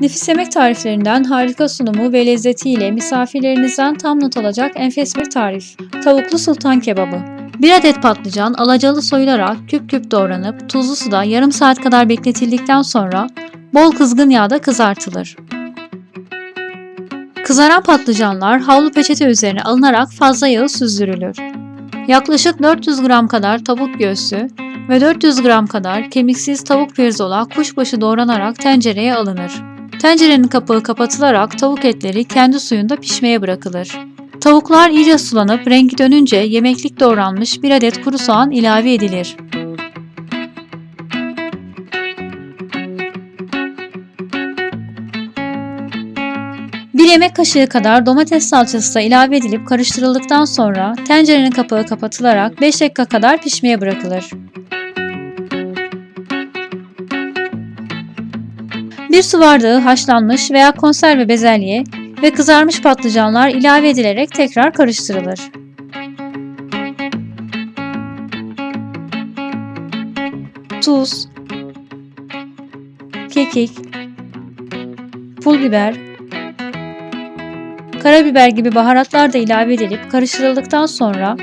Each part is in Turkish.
Nefis yemek tariflerinden harika sunumu ve lezzetiyle misafirlerinizden tam not alacak enfes bir tarif. Tavuklu sultan kebabı. 1 adet patlıcan alacalı soyularak küp küp doğranıp tuzlu suda yarım saat kadar bekletildikten sonra bol kızgın yağda kızartılır. Kızaran patlıcanlar havlu peçete üzerine alınarak fazla yağı süzdürülür. Yaklaşık 400 gram kadar tavuk göğsü ve 400 gram kadar kemiksiz tavuk pirzola kuşbaşı doğranarak tencereye alınır. Tencerenin kapağı kapatılarak tavuk etleri kendi suyunda pişmeye bırakılır. Tavuklar iyice sulanıp rengi dönünce yemeklik doğranmış bir adet kuru soğan ilave edilir. Bir yemek kaşığı kadar domates salçası da ilave edilip karıştırıldıktan sonra tencerenin kapağı kapatılarak 5 dakika kadar pişmeye bırakılır. Bir su bardağı haşlanmış veya konserve bezelye ve kızarmış patlıcanlar ilave edilerek tekrar karıştırılır. Tuz, kekik, pul biber, karabiber gibi baharatlar da ilave edilip karıştırıldıktan sonra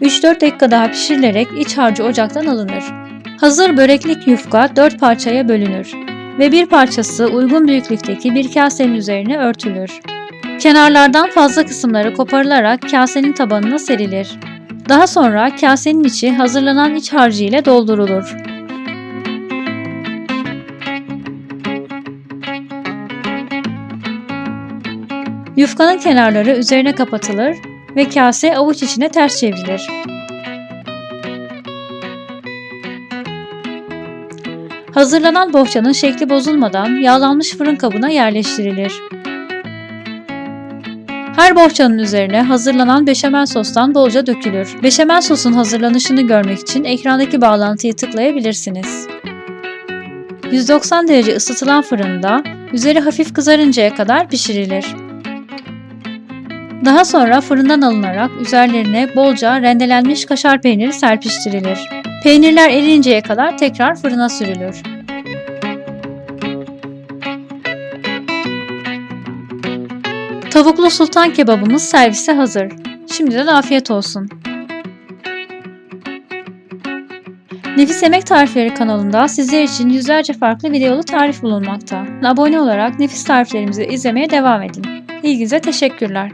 3-4 dakika daha pişirilerek iç harcı ocaktan alınır. Hazır böreklik yufka 4 parçaya bölünür ve bir parçası uygun büyüklükteki bir kasenin üzerine örtülür. Kenarlardan fazla kısımları koparılarak kasenin tabanına serilir. Daha sonra kasenin içi hazırlanan iç harcı ile doldurulur. Yufkanın kenarları üzerine kapatılır ve kase avuç içine ters çevrilir. Hazırlanan bohçanın şekli bozulmadan yağlanmış fırın kabına yerleştirilir. Her bohçanın üzerine hazırlanan beşamel sostan bolca dökülür. Beşamel sosun hazırlanışını görmek için ekrandaki bağlantıyı tıklayabilirsiniz. 190 derece ısıtılan fırında üzeri hafif kızarıncaya kadar pişirilir. Daha sonra fırından alınarak üzerlerine bolca rendelenmiş kaşar peyniri serpiştirilir. Peynirler erinceye kadar tekrar fırına sürülür. Tavuklu sultan kebabımız servise hazır. Şimdiden afiyet olsun. Nefis Yemek Tarifleri kanalında sizler için yüzlerce farklı videolu tarif bulunmakta. Abone olarak nefis tariflerimizi izlemeye devam edin. İlginize teşekkürler.